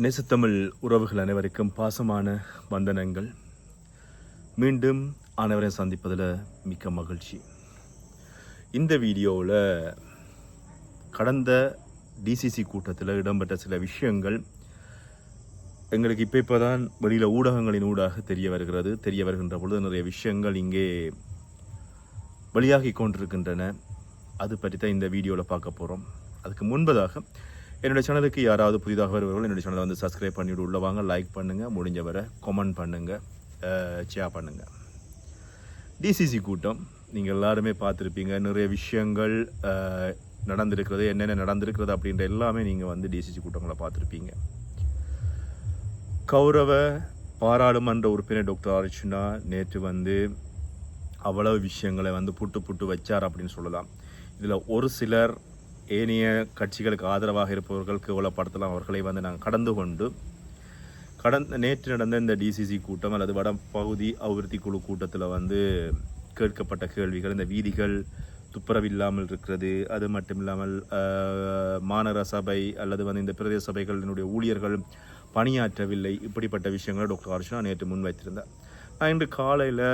நேசத்தமிழ் உறவுகள் அனைவருக்கும் பாசமான வந்தனங்கள். மீண்டும் அனைவரையும் சந்திப்பதில் மிக்க மகிழ்ச்சி. இந்த வீடியோவில் கடந்த டிசிசி கூட்டத்தில் இடம்பெற்ற சில விஷயங்கள் எங்களுக்கு இப்போ இப்போ தான் வெளியில் ஊடகங்களின் ஊடாக தெரிய வருகிறது. தெரிய வருகின்ற பொழுது நிறைய விஷயங்கள் இங்கே வெளியாகி கொண்டிருக்கின்றன. அது பற்றி தான் இந்த வீடியோவில் பார்க்க போகிறோம். அதுக்கு முன்பதாக என்னுடைய சேனலுக்கு யாராவது புதிதாக வருவார்கள் என்னுடைய சேனலை வந்து சப்ஸ்கிரைப் பண்ணிவிட்டு உள்ள வாங்க லைக் பண்ணுங்கள் முடிஞ்ச வரை கமெண்ட் பண்ணுங்கள் ஷேர் பண்ணுங்கள் டிசிசி கூட்டம் நீங்கள் எல்லாருமே பார்த்துருப்பீங்க. நிறைய விஷயங்கள் நடந்திருக்கிறது என்னென்ன நடந்திருக்கிறது அப்படின்ற எல்லாமே நீங்கள் வந்து டிசிசி கூட்டங்களை பார்த்துருப்பீங்க. கௌரவ பாராளுமன்ற உறுப்பினர் டாக்டர் அர்ச்சுனா நேற்று வந்து அவ்வளவு விஷயங்களை வந்து புட்டு புட்டு வச்சார் அப்படின்னு சொல்லலாம். இதில் ஒரு சிலர் ஏனைய கட்சிகளுக்கு ஆதரவாக இருப்பவர்கள் கேவலப்படுத்தலாம் அவர்களை வந்து நாங்கள் கடந்து கொண்டு கடந்த நேற்று நடந்த இந்த டிசிசி கூட்டம் அல்லது வட பகுதி அபிவிருத்தி குழு கூட்டத்தில் வந்து கேட்கப்பட்ட கேள்விகள் இந்த வீதிகள் துப்புரவில்லாமல் இருக்கிறது அது மட்டும் இல்லாமல் மாநகர சபை அல்லது வந்து இந்த பிரதேச சபைகளினுடைய ஊழியர்கள் பணியாற்றவில்லை இப்படிப்பட்ட விஷயங்களை டாக்டர் அர்ஷனா நேற்று முன்வைத்திருந்தார். நான் இன்று காலையில்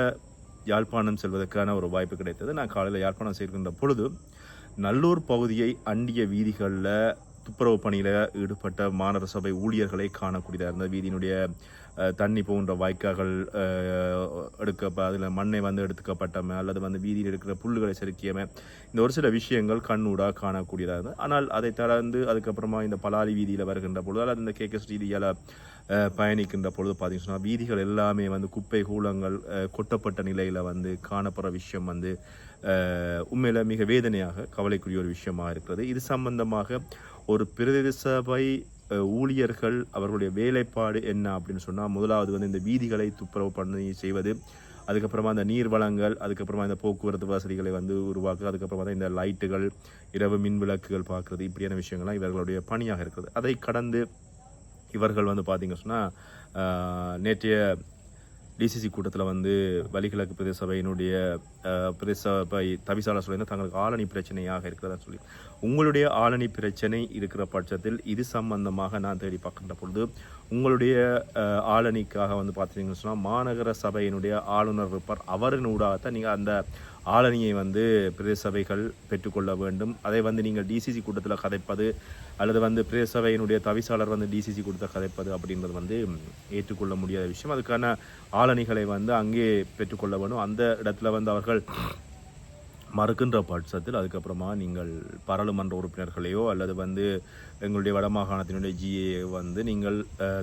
யாழ்ப்பாணம் செல்வதற்கான ஒரு வாய்ப்பு கிடைத்தது. நான் காலையில் யாழ்ப்பாணம் செய்கின்ற பொழுது நல்லூர் பகுதியை அண்டிய வீதிகளில் துப்புரவு பணியில் ஈடுபட்ட மாநகர சபை ஊழியர்களை காணக்கூடியதாக இருந்தது வீதியினுடைய தண்ணி போன்ற வாய்க்கால்கள் எடுக்க அதில் மண்ணை வந்து எடுத்துக்கப்பட்டமை அல்லது வந்து வீதியில் இருக்கிற புல்லுகளை செதுக்கியமை இந்த ஒரு சில விஷயங்கள் கண்ணூடாக காணக்கூடியதாக இருந்தது. ஆனால் அதை தொடர்ந்து அதுக்கப்புறமா இந்த பலாரி வீதியில் வருகின்ற பொழுது அல்லது இந்த கேகஸ் ரீதியால் பயணிக்கின்ற பொழுது பார்த்தீங்கன்னு சொன்னால் வீதிகள் எல்லாமே வந்து குப்பை கூலங்கள் கொட்டப்பட்ட நிலையில் வந்து காணப்படுற விஷயம் வந்து உண்மையில் மிக வேதனையாக கவலைக்குரிய ஒரு விஷயமாக இருக்கிறது. இது சம்பந்தமாக ஒரு பிரதேச சபை ஊழியர்கள் அவர்களுடைய வேலைப்பாடு என்ன அப்படின்னு சொன்னால் முதலாவது வந்து இந்த வீதிகளை துப்புரவு பண்ணி செய்வது அதுக்கப்புறமா அந்த நீர் வளங்கள் அதுக்கப்புறமா இந்த போக்குவரத்து வசதிகளை வந்து உருவாக்குறது அதுக்கப்புறமா தான் இந்த லைட்டுகள் இரவு மின் விளக்குகள் பார்க்குறது இப்படியான விஷயங்கள்லாம் இவர்களுடைய பணியாக இருக்கிறது. அதை கடந்து இவர்கள் வந்து பார்த்தீங்க சொன்னால் நேற்றைய டிசிசி கூட்டத்தில் வந்து வலிகிழக்கு பிரதேச சபையினுடைய அஹ், பிரதேச சபை தவிசாளர் சொல்லியிருந்தால் தங்களுக்கு ஆளணி பிரச்சனையாக இருக்கிறதா சொல்லி. உங்களுடைய ஆளணி பிரச்சனை இருக்கிற பட்சத்தில் இது சம்பந்தமாக நான் தேடி பார்க்கின்ற பொழுது உங்களுடைய அஹ், ஆளணிக்காக வந்து பார்த்தீங்கன்னு சொன்னால் மாநகர சபையினுடைய ஆளுநர் இருப்பார். அவரினூடாகத்தான் நீங்கள் அந்த ஆளணியை வந்து பிரதேச சபைகள் பெற்றுக்கொள்ள வேண்டும். அதை வந்து நீங்கள் டிசிசி கூட்டத்தில் கதைப்பது அல்லது வந்து பிரதேச சபையினுடைய தவிசாளர் வந்து டிசிசி கூட்டத்தில் கதைப்பது அப்படின்றது வந்து ஏற்றுக்கொள்ள முடியாத விஷயம். அதுக்கான ஆளணிகளை வந்து அங்கே பெற்றுக்கொள்ள வேண்டும் அந்த இடத்துல வந்து அவர்கள் மறுக்கின்ற பட்சத்தில் அதுக்கப்புறமா நீங்கள் பாராளுமன்ற உறுப்பினர்களையோ அல்லது வந்து எங்களுடைய வடமாகாணத்தினுடைய ஜிஏ வந்து நீங்கள்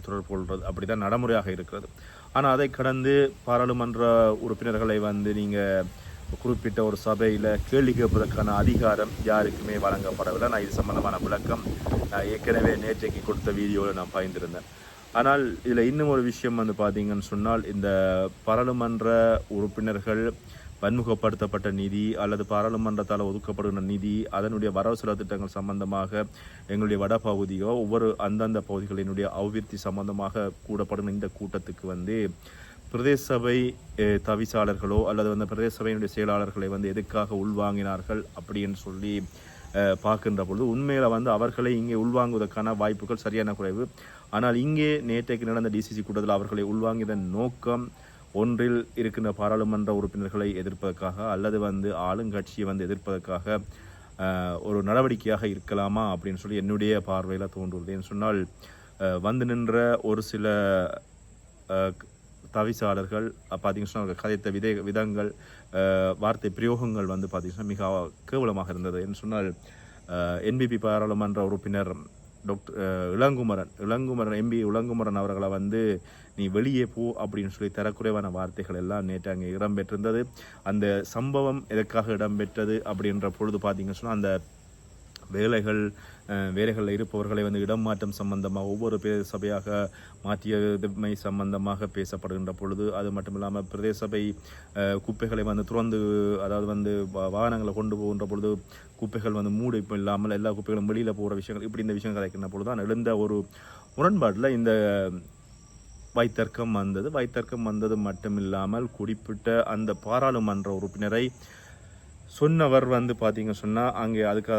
தொடர்பு கொள்வது அப்படி தான் நடைமுறையாக இருக்கிறது. ஆனால் அதை கடந்து பாராளுமன்ற உறுப்பினர்களை வந்து நீங்கள் குறிப்பிட்ட ஒரு சபையில் கேள்வி கேட்பதற்கான அதிகாரம் யாருக்குமே வழங்கப்படவில்லை. நான் இது சம்பந்தமான விளக்கம் நான் ஏற்கனவே நேற்றைக்கு கொடுத்த வீடியோவில் நான் பயந்திருந்தேன். ஆனால் இதில் இன்னும் ஒரு விஷயம் வந்து பார்த்தீங்கன்னு சொன்னால் இந்த பாராளுமன்ற உறுப்பினர்கள் பன்முகப்படுத்தப்பட்ட நிதி அல்லது பாராளுமன்றத்தால் ஒதுக்கப்படுகிற நிதி அதனுடைய வரவு செலவு திட்டங்கள் சம்பந்தமாக எங்களுடைய வட பகுதியோ ஒவ்வொரு அந்தந்த பகுதிகளினுடைய அபிவிருத்தி சம்பந்தமாக கூடப்படும் இந்த கூட்டத்துக்கு வந்து பிரதேச சபை தவிசாளர்களோ அல்லது வந்து பிரதேச சபையினுடைய செயலாளர்களை வந்து எதுக்காக உள்வாங்கினார்கள் அப்படின்னு சொல்லி பார்க்கின்ற பொழுது உண்மையில் வந்து அவர்களை இங்கே உள்வாங்குவதற்கான வாய்ப்புகள் சரியான குறைவு. ஆனால் இங்கே நேற்றைக்கு நடந்த டிசிசி கூட்டத்தில் அவர்களை உள்வாங்கியதன் நோக்கம் ஒன்றில் இருக்கின்ற பாராளுமன்ற உறுப்பினர்களை எதிர்ப்பதற்காக அல்லது வந்து ஆளுங்கட்சியை வந்து எதிர்ப்பதற்காக ஒரு நடவடிக்கையாக இருக்கலாமா அப்படின்னு சொல்லி என்னுடைய பார்வையில் தோன்றுவது ஏன்னு சொன்னால் வந்து நின்ற ஒரு சில தவிசாளர்கள் பார்த்தீங்கன்னு சொன்னால் அவங்க கதைத்த விதை விதங்கள் வார்த்தை பிரயோகங்கள் வந்து பார்த்தீங்கன்னா மிக கேவலமாக இருந்தது. என்று சொன்னால் என்பிபி பாராளுமன்ற உறுப்பினர் டாக்டர் இளங்குமரன் இளங்குமரன் எம்பி இளங்குமரன் அவர்களை வந்து நீ வெளியே போ அப்படின்னு சொல்லி தரக்குறைவான வார்த்தைகள் எல்லாம் நேற்று அங்கே இடம்பெற்றிருந்தது. அந்த சம்பவம் எதற்காக இடம்பெற்றது அப்படின்ற பொழுது பார்த்திங்கன்னு சொன்னால் அந்த வேலைகள் வேலைகளில் இருப்பவர்களை வந்து இடம் மாற்றம் சம்பந்தமாக ஒவ்வொரு பிரதேச சபையாக மாற்றியதுமை சம்பந்தமாக பேசப்படுகின்ற பொழுது அது மட்டும் இல்லாமல் பிரதேச சபை குப்பைகளை வந்து துறந்து அதாவது வந்து வாகனங்களை கொண்டு போகின்ற பொழுது குப்பைகள் வந்து மூடு இப்போ இல்லாமல் எல்லா குப்பைகளும் வெளியில் போகிற விஷயங்கள் இப்படி இந்த விஷயங்கள் கிடைக்கின்ற பொழுது தான் எழுந்த ஒரு முரண்பாட்டில் இந்த வைத்தர்க்கம் வந்தது. வைத்தர்க்கம் வந்தது மட்டுமில்லாமல் குறிப்பிட்ட அந்த பாராளுமன்ற உறுப்பினரை சொன்னவர் வந்து பார்த்தீங்க சொன்னால் அங்கே அதுக்கு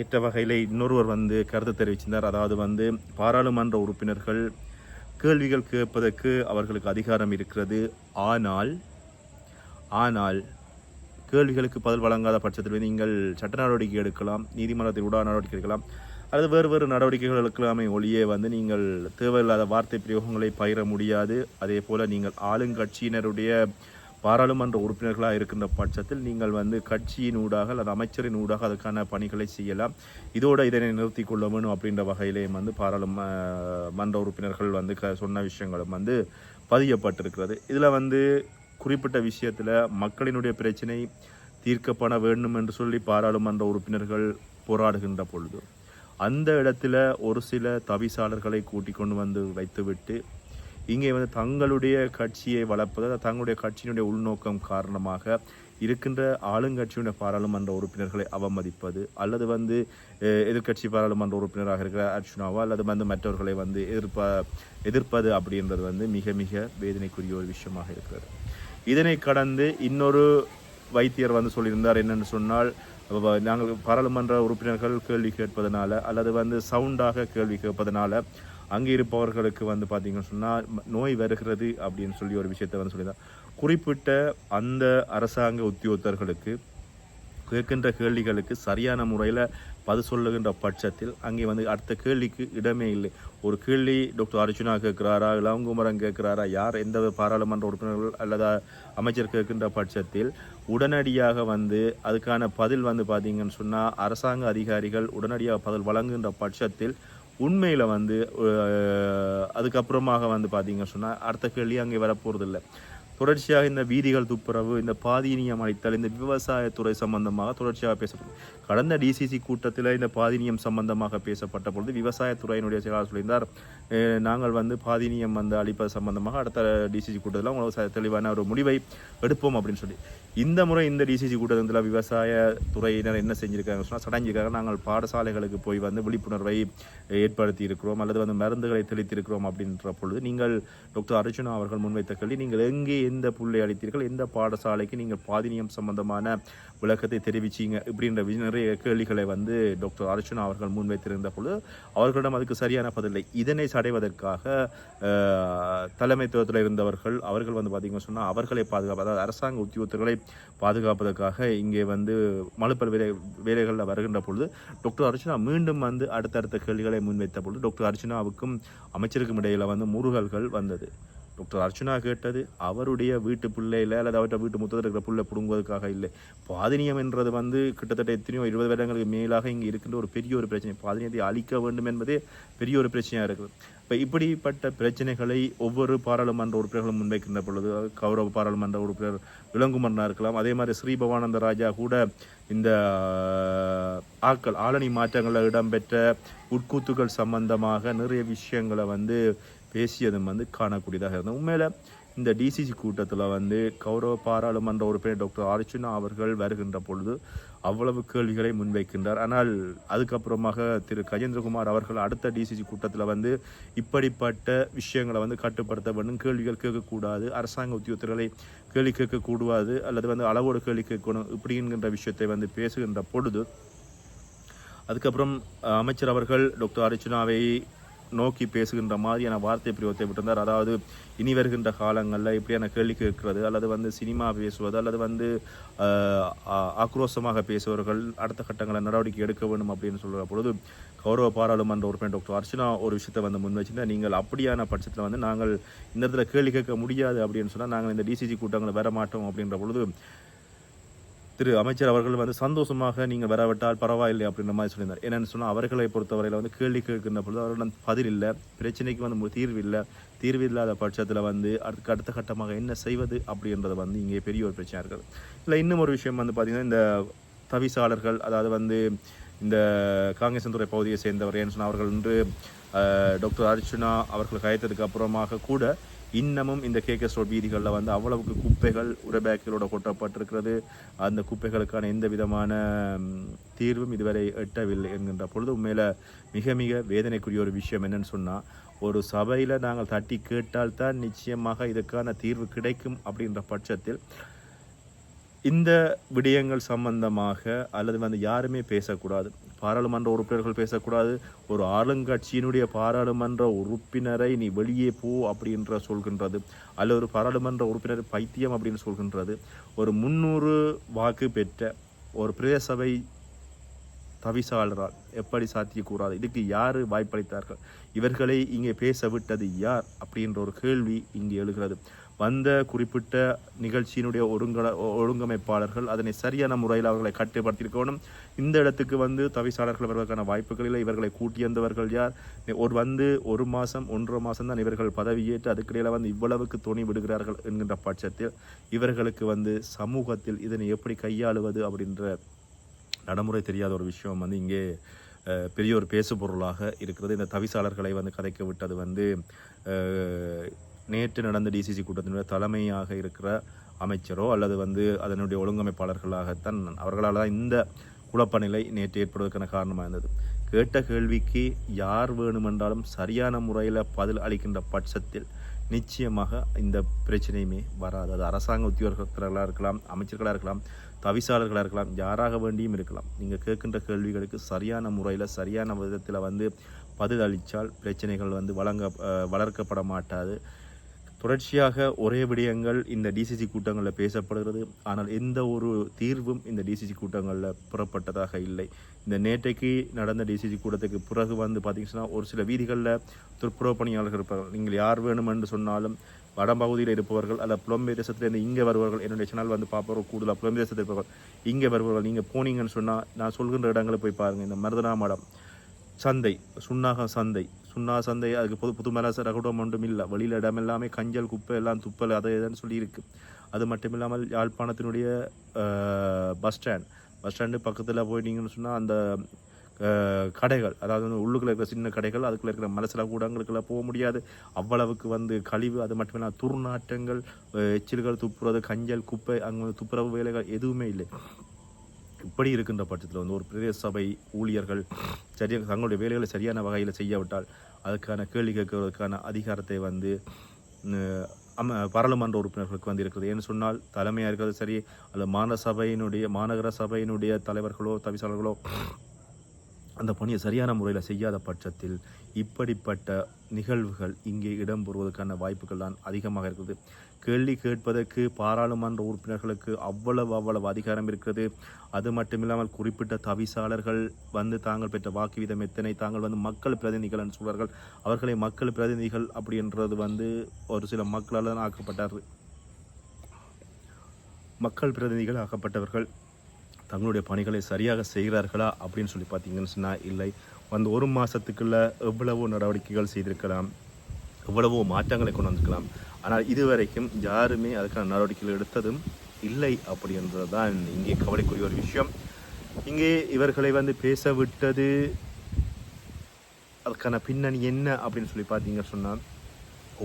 ஏற்ற வகையில் இன்னொருவர் வந்து கருத்து தெரிவிச்சிருந்தார். அதாவது வந்து பாராளுமன்ற உறுப்பினர்கள் கேள்விகள் கேட்பதற்கு அவர்களுக்கு அதிகாரம் இருக்கிறது. ஆனால் ஆனால் கேள்விகளுக்கு பதில் வழங்காத பட்சத்தில் நீங்கள் சட்ட நடவடிக்கை எடுக்கலாம் நீதிமன்றத்தில் உடா நடவடிக்கை எடுக்கலாம் அல்லது வேறு வேறு நடவடிக்கைகள் எடுக்கலாமே ஒளியே வந்து நீங்கள் தேவையில்லாத வார்த்தை பிரயோகங்களை பகிர முடியாது. அதே போல் நீங்கள் ஆளுங்கட்சியினருடைய பாராளுமன்ற உறுப்பினர்களாக இருக்கின்ற பட்சத்தில் நீங்கள் வந்து கட்சியின் ஊடாக அல்லது அமைச்சரின் ஊடாக அதுக்கான பணிகளை செய்யலாம். இதோடு இதனை நிறுத்தி கொள்ள வேணும் அப்படின்ற வகையிலேயும் வந்து பாராளும மன்ற உறுப்பினர்கள் வந்து க சொன்ன விஷயங்களும் வந்து பதியப்பட்டிருக்கிறது. இதில் வந்து குறிப்பிட்ட விஷயத்தில் மக்களினுடைய பிரச்சனை தீர்க்கப்பட வேண்டும் என்று சொல்லி பாராளுமன்ற உறுப்பினர்கள் போராடுகின்ற பொழுது அந்த இடத்துல ஒரு சில தவிசாளர்களை கூட்டிக் கொண்டு வந்து வைத்துவிட்டு இங்கே வந்து தங்களுடைய கட்சியை வளர்ப்பது தங்களுடைய கட்சியினுடைய உள்நோக்கம் காரணமாக இருக்கின்ற ஆளுங்கட்சியுடைய பாராளுமன்ற உறுப்பினர்களை அவமதிப்பது அல்லது வந்து எதிர்கட்சி எதிர்க்கட்சி பாராளுமன்ற உறுப்பினராக இருக்கிற அர்ச்சுனாவோ அல்லது வந்து மற்றவர்களை வந்து எதிர்ப்ப எதிர்ப்பது அப்படின்றது வந்து மிக மிக வேதனைக்குரிய ஒரு விஷயமாக இருக்கிறது. இதனை கடந்து இன்னொரு வைத்தியர் வந்து சொல்லியிருந்தார் என்னென்னு சொன்னால் நாங்கள் பாராளுமன்ற உறுப்பினர்கள் கேள்வி கேட்பதனால அல்லது வந்து சவுண்டாக கேள்வி கேட்பதனால அங்கே இருப்பவர்களுக்கு வந்து பார்த்தீங்கன்னு சொன்னால் நோய் வருகிறது அப்படின்னு சொல்லி ஒரு விஷயத்தை வந்து சொல்லியிருந்தார் குறிப்பிட்ட அந்த அரசாங்க உத்தியோகத்தர்களுக்கு கேட்கின்ற கேள்விகளுக்கு சரியான முறையில் பதில் சொல்லுகின்ற பட்சத்தில் அங்கே வந்து அடுத்த கேள்விக்கு இடமே இல்லை. ஒரு கேள்வி டாக்டர் அர்ஜுனா கேட்குறாரா இளங்குமரன் கேட்குறாரா யார் எந்த பாராளுமன்ற உறுப்பினர்கள் அல்லது அமைச்சர் கேட்கின்ற பட்சத்தில் உடனடியாக வந்து அதுக்கான பதில் வந்து பார்த்தீங்கன்னு சொன்னால் அரசாங்க அதிகாரிகள் உடனடியாக பதில் வழங்குகின்ற பட்சத்தில் உண்மையில் வந்து அதுக்கப்புறமாக வந்து பார்த்தீங்க சொன்னால் அடுத்த கேள்வி அங்கே வரப்போகிறதில்ல தொடர்ச்சியாக இந்த வீதிகள் துப்புரவு இந்த பாதீனியம் அளித்தல் இந்த விவசாயத்துறை சம்பந்தமாக தொடர்ச்சியாக பேசப்படும். கடந்த டிசிசி கூட்டத்தில் இந்த பாதீனியம் சம்பந்தமாக பேசப்பட்ட பொழுது விவசாயத்துறையினுடைய செயலாளர் சொல்லியிருந்தார். நாங்கள் வந்து பாதீனியம் வந்து அளிப்பது சம்பந்தமாக அடுத்த டிசிசி கூட்டத்தில் உங்களுக்கு தெளிவான ஒரு முடிவை எடுப்போம் அப்படின்னு சொல்லி. இந்த முறை இந்த டிசிசி கூட்டத்தில் விவசாய துறையினர் என்ன செஞ்சுருக்காங்க சொன்னால் சடஞ்சிருக்காங்க நாங்கள் பாடசாலைகளுக்கு போய் வந்து விழிப்புணர்வை ஏற்படுத்தி இருக்கிறோம் அல்லது வந்து மருந்துகளை தெளித்திருக்கிறோம் அப்படின்ற பொழுது நீங்கள் டாக்டர் அர்ஜுனா அவர்கள் முன்வைத்த கல்வி நீங்கள் எங்கே எந்த புள்ளை அளித்தீர்கள் எந்த பாடசாலைக்கு நீங்கள் பாதினியம் சம்பந்தமான விளக்கத்தை தெரிவிச்சீங்க? இப்படின்ற நிறைய கேள்விகளை வந்து டாக்டர் அர்ஜுனா அவர்கள் முன்வைத்திருந்த பொழுது அவர்களிடம் அதுக்கு சரியான பதிலை இதனை சடைவதற்காக தலைமைத்துவத்தில் இருந்தவர்கள் அவர்கள் வந்து பார்த்தீங்கன்னு சொன்னால் அவர்களை பாதுகாப்பு அதாவது அரசாங்க உத்தியோகத்தர்களை பாதுகாப்பதற்காக இங்கே வந்து மலுப்பல் வேலை வேலைகளில் வருகின்ற பொழுது டாக்டர் அர்ச்சனா மீண்டும் வந்து அடுத்தடுத்த கேள்விகளை முன்வைத்த பொழுது டாக்டர் அர்ச்சனாவுக்கும் அமைச்சருக்கும் இடையில வந்து முருகல்கள் வந்தது. டாக்டர் அர்ச்சனா கேட்டது அவருடைய வீட்டு பிள்ளையில் அல்லது அவர்கிட்ட வீட்டு முத்தத்தில் இருக்கிற பிள்ளை பிடுங்குவதற்காக இல்லை. பாதினியம் என்றது வந்து கிட்டத்தட்ட எத்தனையோ இருபது வருடங்களுக்கு மேலாக இங்கே இருக்கின்ற ஒரு பெரிய ஒரு பிரச்சனை. பாதினியத்தை அழிக்க வேண்டும் என்பதே பெரிய ஒரு பிரச்சனையாக இருக்குது. இப்போ இப்படிப்பட்ட பிரச்சனைகளை ஒவ்வொரு பாராளுமன்ற உறுப்பினர்களும் முன்வைக்கின்ற பொழுது கௌரவ பாராளுமன்ற உறுப்பினர் இளங்குமரனாக இருக்கலாம். அதே மாதிரி ஸ்ரீபவானந்த ராஜா கூட இந்த ஆக்கள் ஆளணி மாற்றங்களில் இடம்பெற்ற உட்கூத்துகள் சம்பந்தமாக நிறைய விஷயங்களை வந்து பேசியதும் வந்து காணக்கூடியதாக இருந்தது. உண்மையில் இந்த டிசிசி கூட்டத்தில் வந்து கௌரவ பாராளுமன்ற உறுப்பினர் டாக்டர் அர்ச்சுனா அவர்கள் வருகின்ற பொழுது அவ்வளவு கேள்விகளை முன்வைக்கின்றார். ஆனால் அதுக்கப்புறமாக திரு கஜேந்திரகுமார் அவர்கள் அடுத்த டிசிசி கூட்டத்தில் வந்து இப்படிப்பட்ட விஷயங்களை வந்து கட்டுப்படுத்த வேண்டும் கேள்விகள் கேட்கக்கூடாது அரசாங்க உத்தியோகத்தர்களை கேள்வி கேட்கக்கூடாது அல்லது வந்து அளவோடு கேள்வி கேட்கணும் இப்படிங்கிற விஷயத்தை வந்து பேசுகின்ற பொழுது அதுக்கப்புறம் அமைச்சர் அவர்கள் டாக்டர் அர்ச்சுனாவை நோக்கி பேசுகின்ற மாதிரியான வார்த்தை பிரயோகத்தை விட்டிருந்தார். அதாவது இனி வருகின்ற காலங்களில் இப்படியான கேள்வி கேட்கிறது அல்லது வந்து சினிமா பேசுவது அல்லது வந்து ஆக்ரோஷமாக பேசுபவர்கள் அடுத்த கட்டங்களை நடவடிக்கை எடுக்க வேண்டும் அப்படின்னு சொல்கிற பொழுது கௌரவ பாராளுமன்ற உறுப்பினர் டாக்டர் அர்ச்சனா ஒரு விஷயத்தை வந்து முன் வச்சுருந்தா நீங்கள் அப்படியான பட்சத்தில் வந்து நாங்கள் இந்த இடத்துல கேள்வி கேட்க முடியாது அப்படின்னு சொன்னால் நாங்கள் இந்த டிசிஜி கூட்டங்களை வர மாட்டோம் அப்படின்ற பொழுது திரு அமைச்சர் அவர்கள் வந்து சந்தோஷமாக நீங்கள் வரவிட்டால் பரவாயில்லை அப்படின்ற மாதிரி சொல்லியிருந்தார். என்னென்னு சொன்னால் அவர்களை பொறுத்தவரையில் வந்து கேள்வி கேட்கின்ற பொழுது அவர்களிடம் பதில் இல்லை. பிரச்சனைக்கு வந்து தீர்வு இல்லை. தீர்வு இல்லாத பட்சத்தில் வந்து அடுத்த அடுத்த கட்டமாக என்ன செய்வது அப்படின்றது வந்து இங்கே பெரிய ஒரு பிரச்சனை இருக்குது. இல்லை இன்னும் ஒரு விஷயம் வந்து பார்த்திங்கன்னா இந்த தவிசாளர்கள் அதாவது வந்து இந்த காங்கேசன்துறை பகுதியை சேர்ந்தவர் ஏன்னு சொன்னால் அவர்கள் வந்து டாக்டர் அர்ச்சுனா அவர்கள் கயத்ததுக்கு அப்புறமாக கூட இன்னமும் இந்த கேகே ஸ்டோர் வீதிகளில் வந்து அவ்வளவுக்கு குப்பைகள் உரபேக்கிலோட கொட்டப்பட்டிருக்கிறது. அந்த குப்பைகளுக்கான எந்த விதமான தீர்வும் இதுவரை எட்டவில்லை என்கின்ற பொழுது உண்மையில் மிக மிக வேதனைக்குரிய ஒரு விஷயம் என்னன்னு சொன்னால் ஒரு சபையில் நாங்கள் தட்டி கேட்டால்தான் நிச்சயமாக இதுக்கான தீர்வு கிடைக்கும் அப்படின்ற பட்சத்தில் இந்த விடயங்கள் சம்பந்தமாக அல்லது வந்து யாருமே பேசக்கூடாது. பாராளுமன்ற உறுப்பினர்கள் பேசக்கூடாது. ஒரு ஆளுங்கட்சியினுடைய பாராளுமன்ற உறுப்பினரை நீ வெளியே போ அப்படின்ற சொல்கின்றது. அல்லது ஒரு பாராளுமன்ற உறுப்பினர் பைத்தியம் அப்படின்னு சொல்கின்றது. ஒரு முந்நூறு வாக்கு பெற்ற ஒரு பிரதேசபை தவிசாளரால் எப்படி சாத்தியக்கூறாது இதுக்கு யார் வாய்ப்பளித்தார்கள்? இவர்களை இங்கே பேச விட்டது யார்? அப்படின்ற ஒரு கேள்வி இங்கே எழுகிறது. வந்த குறிப்பிட்ட நிகழ்ச்சியினுடைய ஒருங்கட ஒழுங்கமைப்பாளர்கள் அதனை சரியான முறையில் அவர்களை கட்டுப்படுத்தியிருக்கணும் இந்த இடத்துக்கு வந்து தவிசாளர்கள் வருவதற்கான வாய்ப்புகள் இல்லை. இவர்களை கூட்டியந்தவர்கள் யார்? ஒரு வந்து ஒரு மாதம் ஒன்றரை மாதம் தான் இவர்கள் பதவியேற்று அதுக்கிடையில் வந்து இவ்வளவுக்கு துணி விடுகிறார்கள் என்கின்ற பட்சத்தில் இவர்களுக்கு வந்து சமூகத்தில் இதனை எப்படி கையாளுவது அப்படின்ற நடைமுறை தெரியாத ஒரு விஷயம் வந்து இங்கே பெரிய ஒரு பேசு பொருளாக இருக்கிறது. இந்த தவிசாளர்களை வந்து கதைக்க விட்டது வந்து நேற்று நடந்த டிசிசி கூட்டத்தினுடைய தலைமையாக இருக்கிற அமைச்சரோ அல்லது வந்து அதனுடைய ஒழுங்கமைப்பாளர்களாகத்தான் அவர்களால் தான் இந்த குழப்பநிலை நேற்று ஏற்படுவதற்கான காரணமாக இருந்தது. கேட்ட கேள்விக்கு யார் வேணுமென்றாலும் சரியான முறையில் பதில் அளிக்கின்ற பட்சத்தில் நிச்சயமாக இந்த பிரச்சனையுமே வராது. அது அரசாங்க உத்தியோகத்தர்களாக இருக்கலாம் அமைச்சர்களாக இருக்கலாம் தவிசாளர்களாக இருக்கலாம் யாராக வேண்டியும் இருக்கலாம். நீங்கள் கேட்கின்ற கேள்விகளுக்கு சரியான முறையில் சரியான விதத்தில் வந்து பதில் அளித்தால் பிரச்சனைகள் வந்து வழங்க வளர்க்கப்பட மாட்டாது. தொடர்ச்சியாக ஒரே விடயங்கள் இந்த டிசிசி கூட்டங்களில் பேசப்படுகிறது. ஆனால் எந்த ஒரு தீர்வும் இந்த டிசிசி கூட்டங்களில் புறப்பட்டதாக இல்லை. இந்த நேற்றைக்கு நடந்த டிசிசி கூட்டத்துக்கு பிறகு வந்து பார்த்தீங்கன்னா ஒரு சில வீதிகளில் துப்புரவு பணியாளர்கள் இருப்பார்கள். நீங்கள் யார் வேணும் என்று சொன்னாலும் வடபகுதியில் இருப்பவர்கள் அல்ல புலம்பெயர் தேசத்துலேருந்து இங்கே வருவார்கள் என்னுடைய சேனல் வந்து பார்ப்பவர்கள் கூடுதலாக புலம்பெயர் தேசத்தில் இருப்பவர்கள் இங்கே வருபவர்கள் நீங்கள் போனீங்கன்னு சொன்னால் நான் சொல்கின்ற இடங்களை போய் பாருங்கள் இந்த மருதனா மடம் சந்தை சுண்ணாக சந்தை சுண்ணா சந்தை அதுக்கு புது புது மரச ரகுடம் ஒன்றும் இல்லை. வெளியில் இடம் எல்லாமே கஞ்சல் குப்பை எல்லாம் துப்பல் அதை இதுன்னு சொல்லியிருக்கு அது மட்டும் இல்லாமல் யாழ்ப்பாணத்தினுடைய பஸ் ஸ்டாண்ட் பஸ் ஸ்டாண்டு பக்கத்தில் போயிட்டீங்கன்னு சொன்னால் அந்த கடைகள் அதாவது வந்து உள்ளுக்குள்ள இருக்கிற சின்ன கடைகள் அதுக்குள்ளே இருக்கிற மலசில கூடங்களுக்குள்ள போக முடியாது. அவ்வளவுக்கு வந்து கழிவு அது மட்டும் இல்லாமல் துர்நாற்றங்கள் எச்சில்கள் துப்புறது கஞ்சல் குப்பை அங்கே வந்து துப்புரவு வேலைகள் எதுவுமே இல்லை. இப்படி இருக்கின்ற பட்சத்தில் வந்து ஒரு பிரதேச சபை ஊழியர்கள் சரியாக தங்களுடைய வேலைகளை சரியான வகையில் செய்யாவிட்டால் அதுக்கான கேள்வி கேட்கறதுக்கான அதிகாரத்தை வந்து அம பாராளுமன்ற உறுப்பினர்களுக்கு வந்திருக்கிறது. ஏன்னு சொன்னால் தலைமையாக இருக்கிறது சரி அல்லது மாநகர சபையினுடைய மாநகர சபையினுடைய தலைவர்களோ தவிசாளர்களோ அந்த பணியை சரியான முறையில் செய்யாத பட்சத்தில் இப்படிப்பட்ட நிகழ்வுகள் இங்கே இடம்பெறுவதற்கான வாய்ப்புகள் தான் அதிகமாக இருக்குது. கேள்வி கேட்பதற்கு பாராளுமன்ற உறுப்பினர்களுக்கு அவ்வளவு அவ்வளவு அதிகாரம் இருக்கிறது. அது மட்டுமில்லாமல் குறிப்பிட்ட தவிசாளர்கள் வந்து தாங்கள் பெற்ற வாக்கு வீதம் எத்தனை தாங்கள் வந்து மக்கள் பிரதிநிதிகள் என்று சொல்வார்கள். அவர்களை மக்கள் பிரதிநிதிகள் அப்படின்றது வந்து ஒரு சில மக்களால் தான் ஆக்கப்பட்டார். மக்கள் பிரதிநிதிகள் ஆக்கப்பட்டவர்கள் தங்களுடைய பணிகளை சரியாக செய்கிறார்களா அப்படின்னு சொல்லி பார்த்தீங்கன்னு சொன்னால் இல்லை. வந்து ஒரு மாதத்துக்குள்ளே எவ்வளவோ நடவடிக்கைகள் செய்திருக்கலாம். எவ்வளவோ மாற்றங்களை கொண்டு வந்திருக்கலாம். ஆனால் இதுவரைக்கும் யாருமே அதுக்கான நடவடிக்கைகள் எடுத்ததும் இல்லை அப்படின்றது தான் இங்கே கவலைக்குரிய ஒரு விஷயம். இங்கே இவர்களை வந்து பேச விட்டது அதுக்கான பின்னணி என்ன அப்படின்னு சொல்லி பார்த்தீங்க சொன்னால்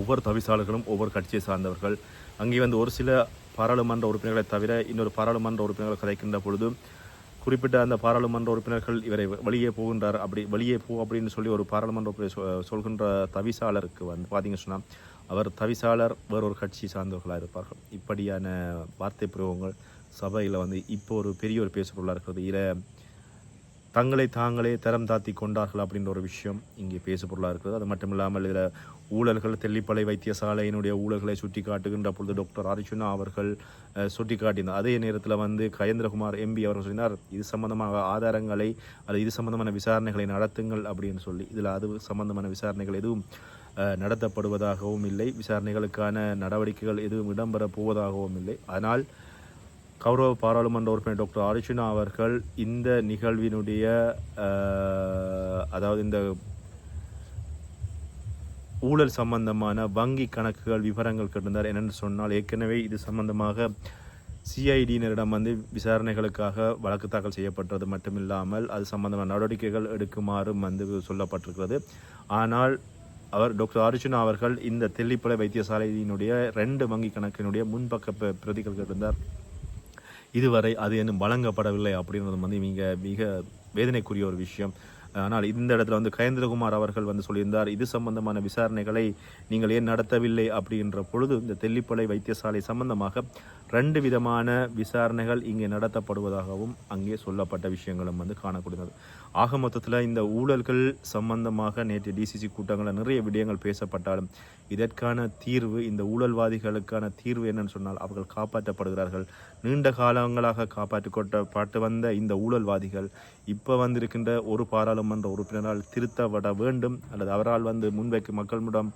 ஒவ்வொரு தவிசாளர்களும் ஒவ்வொரு கட்சியை சார்ந்தவர்கள். அங்கே வந்து ஒரு சில பாராளுமன்ற உறுப்பினர்களை தவிர இன்னொரு பாராளுமன்ற உறுப்பினர்கள் கதைக்கின்ற பொழுது குறிப்பிட்ட அந்த பாராளுமன்ற உறுப்பினர்கள் இவரை வெளியே போகின்றார் அப்படி வெளியே போ அப்படின்னு சொல்லி ஒரு பாராளுமன்ற உறுப்பினர் சொல்கின்ற தவிசாளருக்கு வந்து பார்த்தீங்க சொன்னால் அவர் தவிசாளர் வேறொரு கட்சி சார்ந்தவர்களாக இருப்பார்கள். இப்படியான வார்த்தை பிரயோகங்கள் சபையில் வந்து இப்போ ஒரு பெரிய ஒரு பேசுபொருளாக இருக்கிறது. இதில் தங்களை தாங்களே தரம் தாத்தி கொண்டார்கள் அப்படின்ற ஒரு விஷயம் இங்கே பேசுபொருளாக இருக்கிறது. அது மட்டும் இல்லாமல் இதில் ஊழல்கள் தெல்லிப்பளை வைத்தியசாலையினுடைய ஊழல்களை சுட்டி காட்டுகின்ற பொழுது டாக்டர் அர்ஜுனா அவர்கள் சுட்டி காட்டினார் அதே நேரத்தில் வந்து கயேந்திரகுமார் எம்பி அவர்கள் சொன்னார் இது சம்பந்தமாக ஆதாரங்களை அல்லது இது சம்பந்தமான விசாரணைகளை நடத்துங்கள் அப்படின்னு சொல்லி. இதில் அது சம்பந்தமான விசாரணைகள் எதுவும் நடத்தப்படுவதாகவும் இல்லை. விசாரணைகளுக்கான நடவடிக்கைகள் எதுவும் இடம்பெறப் போவதாகவும் இல்லை. ஆனால் கௌரவ பாராளுமன்ற உறுப்பினர் டாக்டர் அர்ஜுனா அவர்கள் இந்த நிகழ்வினுடைய அதாவது இந்த ஊழல் சம்பந்தமான வங்கி கணக்குகள் விவரங்கள் கேட்டிருந்தார். என்னென்னு சொன்னால் ஏற்கனவே இது சம்பந்தமாக சிஐடியினரிடம் வந்து விசாரணைகளுக்காக வழக்கு தாக்கல் செய்யப்பட்டது மட்டுமில்லாமல் அது சம்பந்தமான நடவடிக்கைகள் எடுக்குமாறும் வந்து சொல்லப்பட்டிருக்கிறது. ஆனால் அவர் டாக்டர் அர்ஜுனா அவர்கள் இந்த தெல்லிப்பளை வைத்தியசாலையினுடைய ரெண்டு வங்கி கணக்கினுடைய முன்பக்க பிரதிகள் இருந்தார் இதுவரை அது இன்னும் வழங்கப்படவில்லை அப்படின்றது வந்து மிக மிக வேதனைக்குரிய ஒரு விஷயம். ஆனால் இந்த இடத்துல வந்து கயேந்திரகுமார் அவர்கள் வந்து சொல்லியிருந்தார் இது சம்பந்தமான விசாரணைகளை நீங்கள் ஏன் நடத்தவில்லை? அப்படின்ற பொழுது இந்த தெல்லிப்பளை வைத்தியசாலை சம்பந்தமாக ரெண்டு விதமான விசாரணைகள் இங்கே நடத்தப்படுவதாகவும் அங்கே சொல்லப்பட்ட விஷயங்களும் வந்து காணக்கூடியது. ஆக மொத்தத்தில் இந்த ஊழல்கள் சம்பந்தமாக நேற்று டிசிசி கூட்டங்களில் நிறைய விடயங்கள் பேசப்பட்டாலும் இதற்கான தீர்வு இந்த ஊழல்வாதிகளுக்கான தீர்வு என்னன்னு சொன்னால் அவர்கள் காப்பாற்றப்படுகிறார்கள். நீண்ட காலங்களாக காப்பாற்றிக்கொள்ளப்பட்டு வந்த இந்த ஊழல்வாதிகள் இப்போ வந்திருக்கின்ற ஒரு பாராளுமன்ற உறுப்பினரால் திருத்தப்பட வேண்டும் அல்லது அவரால் வந்து முன்வைக்கு மக்களிடம்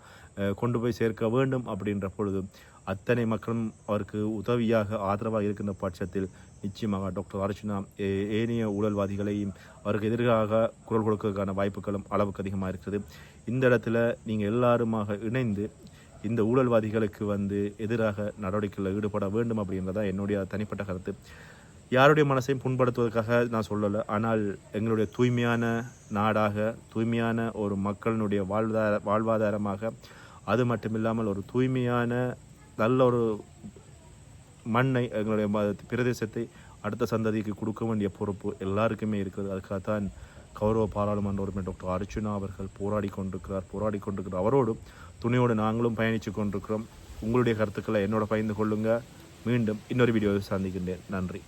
கொண்டு போய் சேர்க்க வேண்டும் அப்படின்ற பொழுது அத்தனை மக்களும் அவருக்கு உதவியாக ஆதரவாக இருக்கின்ற பட்சத்தில் நிச்சயமாக டாக்டர் அர்ஜுனா ஏ- ஏனைய ஊழல்வாதிகளையும் அவருக்கு எதிராக குரல் கொடுக்கறதுக்கான வாய்ப்புகளும் அளவுக்கு அதிகமாக இருக்கிறது இந்த இடத்துல நீங்கள் எல்லாருமாக இணைந்து இந்த ஊழல்வாதிகளுக்கு வந்து எதிராக நடவடிக்கைகளில் ஈடுபட வேண்டும் அப்படின்றதான் என்னுடைய தனிப்பட்ட கருத்து. யாருடைய மனசையும் புண்படுத்துவதற்காக நான் சொல்லலை. ஆனால் எங்களுடைய தூய்மையான நாடாக தூய்மையான ஒரு மக்களினுடைய வாழ்வாதார வாழ்வாதாரமாக அது மட்டும் இல்லாமல் ஒரு தூய்மையான நல்ல ஒரு மண்ணை எங்களுடைய பிரதேசத்தை அடுத்த சந்ததிக்கு கொடுக்க வேண்டிய பொறுப்பு எல்லாருக்குமே இருக்குது அதுக்காகத்தான் கௌரவ பாராளுமன்ற உறுப்பினர் டாக்டர் அர்ச்சுனா அவர்கள் போராடி கொண்டிருக்கிறார் போராடி கொண்டிருக்கிறார். அவரோடு துணையோடு நாங்களும் பயணித்து கொண்டிருக்கிறோம். உங்களுடைய கருத்துக்களை என்னோட பகிர்ந்து கொள்ளுங்க. மீண்டும் இன்னொரு வீடியோவை சந்திக்கின்றேன். நன்றி.